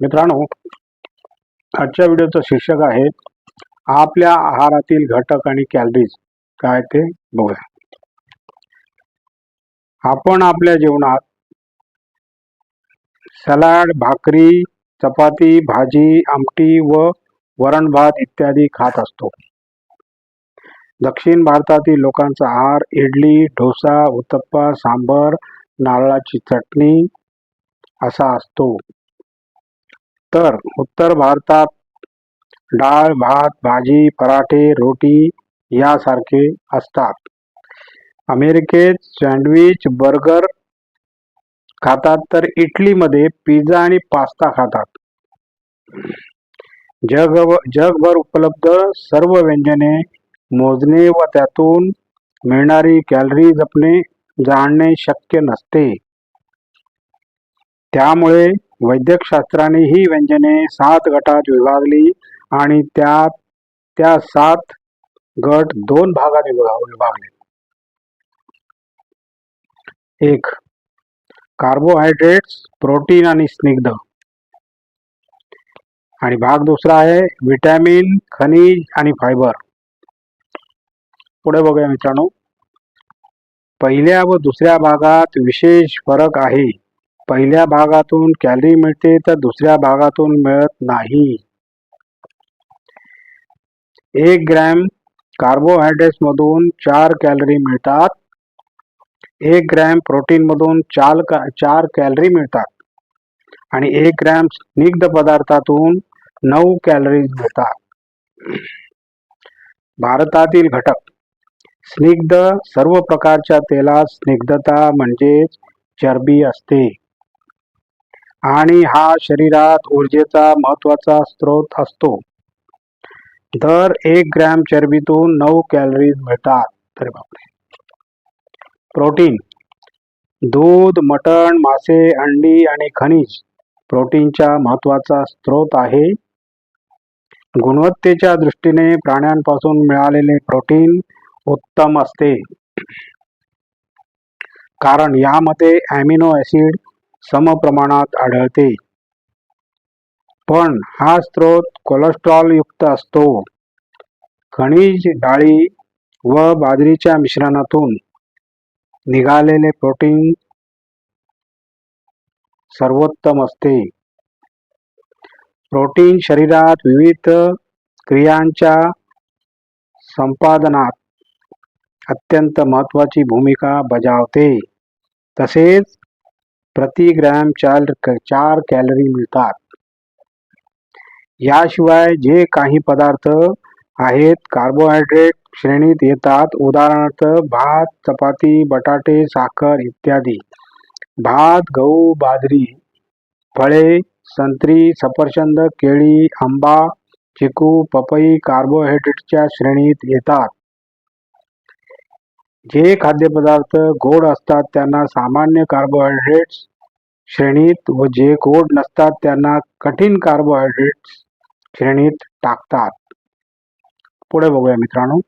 मित्रांनो आजच्या व्हिडिओचं शीर्षक आहे आपल्या आहारातील घटक आणि कॅलरीज काय ते बघूया. आपण आपल्या जेवणात सलाड भाकरी चपाती भाजी आमटी व वरण भात इत्यादी खात असतो. दक्षिण भारतातील लोकांचा आहार इडली डोसा उत्तप्पा सांबर नारळाची चटणी असा असतो. तर उत्तर भारतात डाळ भात भाजी पराठे रोटी यासारखे असतात. अमेरिकेत सँडविच बर्गर खातात तर इटलीमध्ये पिझ्झा आणि पास्ता खातात. जग जगभर उपलब्ध सर्व व्यंजने मोजणे व त्यातून मिळणारी कॅलरी जपणे जाणणे शक्य नसते. त्यामुळे वैद्यकशास्त्राने ही व्यंजने सात गटात विभागली आणि त्या त्या सात गट दोन भागात विभागले. एक कार्बोहायड्रेट्स प्रोटीन आणि स्निग्ध. आणि भाग दुसरा आहे विटॅमिन खनिज आणि फायबर पुढे बघूया मित्रांनो. पहिल्या व दुसऱ्या भागात विशेष फरक आहे. पहिल्या भागातून कॅलरी मिळते तर दुसऱ्या भागातून मिळत नाही. एक ग्रॅम कार्बोहायड्रेट्समधून चार कॅलरी मिळतात. एक ग्रॅम प्रोटीन मधून चार चार कॅलरी मिळतात. आणि एक ग्रॅम स्निग्ध पदार्थातून नऊ कॅलरीज मिळतात. भारतातील घटक. स्निग्ध सर्व प्रकारच्या तेलात स्निग्धता म्हणजेच चरबी असते. आणि हा शरीरात ऊर्जेचा महत्त्वाचा स्रोत असतो. दर एक ग्रॅम चरबीतून नऊ कॅलरीज मिळतात. बापरे! प्रोटीन. दूध मटण मासे अंडी आणि खनिज प्रोटीनचा महत्त्वाचा स्रोत आहे. गुणवत्तेच्या दृष्टीने प्राण्यांपासून मिळालेले प्रोटीन उत्तम असते. कारण यामध्ये ॲमिनो ॲसिड समप्रमाणात आढळते. पण हा स्रोत कोलेस्ट्रॉल युक्त असतो. खनिज डाळी व बाजरीच्या मिश्रणातून निघालेले प्रोटीन सर्वोत्तम असते. प्रोटीन शरीरात विविध क्रियांच्या संपादनात अत्यंत महत्वाची भूमिका बजावते. तसेच प्रति ग्रॅम चार चार कॅलरी मिळतात. याशिवाय जे काही पदार्थ आहेत कार्बोहायड्रेट श्रेणीत येतात. उदाहरणार्थ भात चपाती बटाटे साखर इत्यादी. भात गहू बाजरी फळे संत्री सफरचंद केळी आंबा चिकू पपई कार्बोहायड्रेटच्या श्रेणीत येतात. जे खाद्यपदार्थ गोड असतात त्यांना सामान्य कार्बोहायड्रेट्स श्रेणीत व जे गोड नसतात त्यांना कठीण कार्बोहायड्रेट्स श्रेणीत टाकतात. पुढे बघूया मित्रांनो.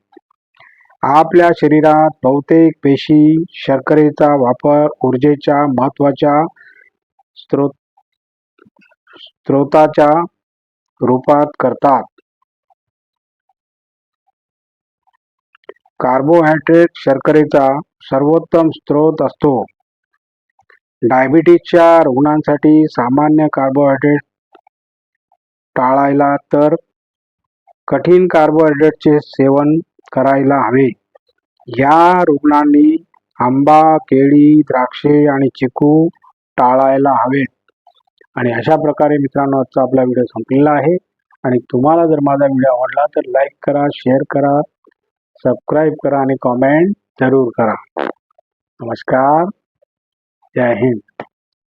आपल्या शरीरात बहुतेक पेशी शर्करेचा वापर ऊर्जेच्या महत्त्वाच्या स्त्रोत स्त्रोताच्या रूपात करतात. कार्बोहायड्रेट शर्करेचा सर्वोत्तम स्रोत असतो. डायबिटीजच्या रुग्णांसाठी सामान्य कार्बोहायड्रेट टाळायला तर कठीण कार्बोहायड्रेटचे सेवन करायला हवे. या रुग्णांनी आंबा केळी द्राक्षे आणि चिकू टाळायला हवेत. आणि अशा प्रकारे मित्रांनो आजचा आपला व्हिडिओ संपलेला आहे. आणि तुम्हाला जर माझा व्हिडिओ आवडला तर लाईक करा शेअर करा सबस्क्राईब करा आणि कॉमेंट जरूर करा. नमस्कार. जय हिंद.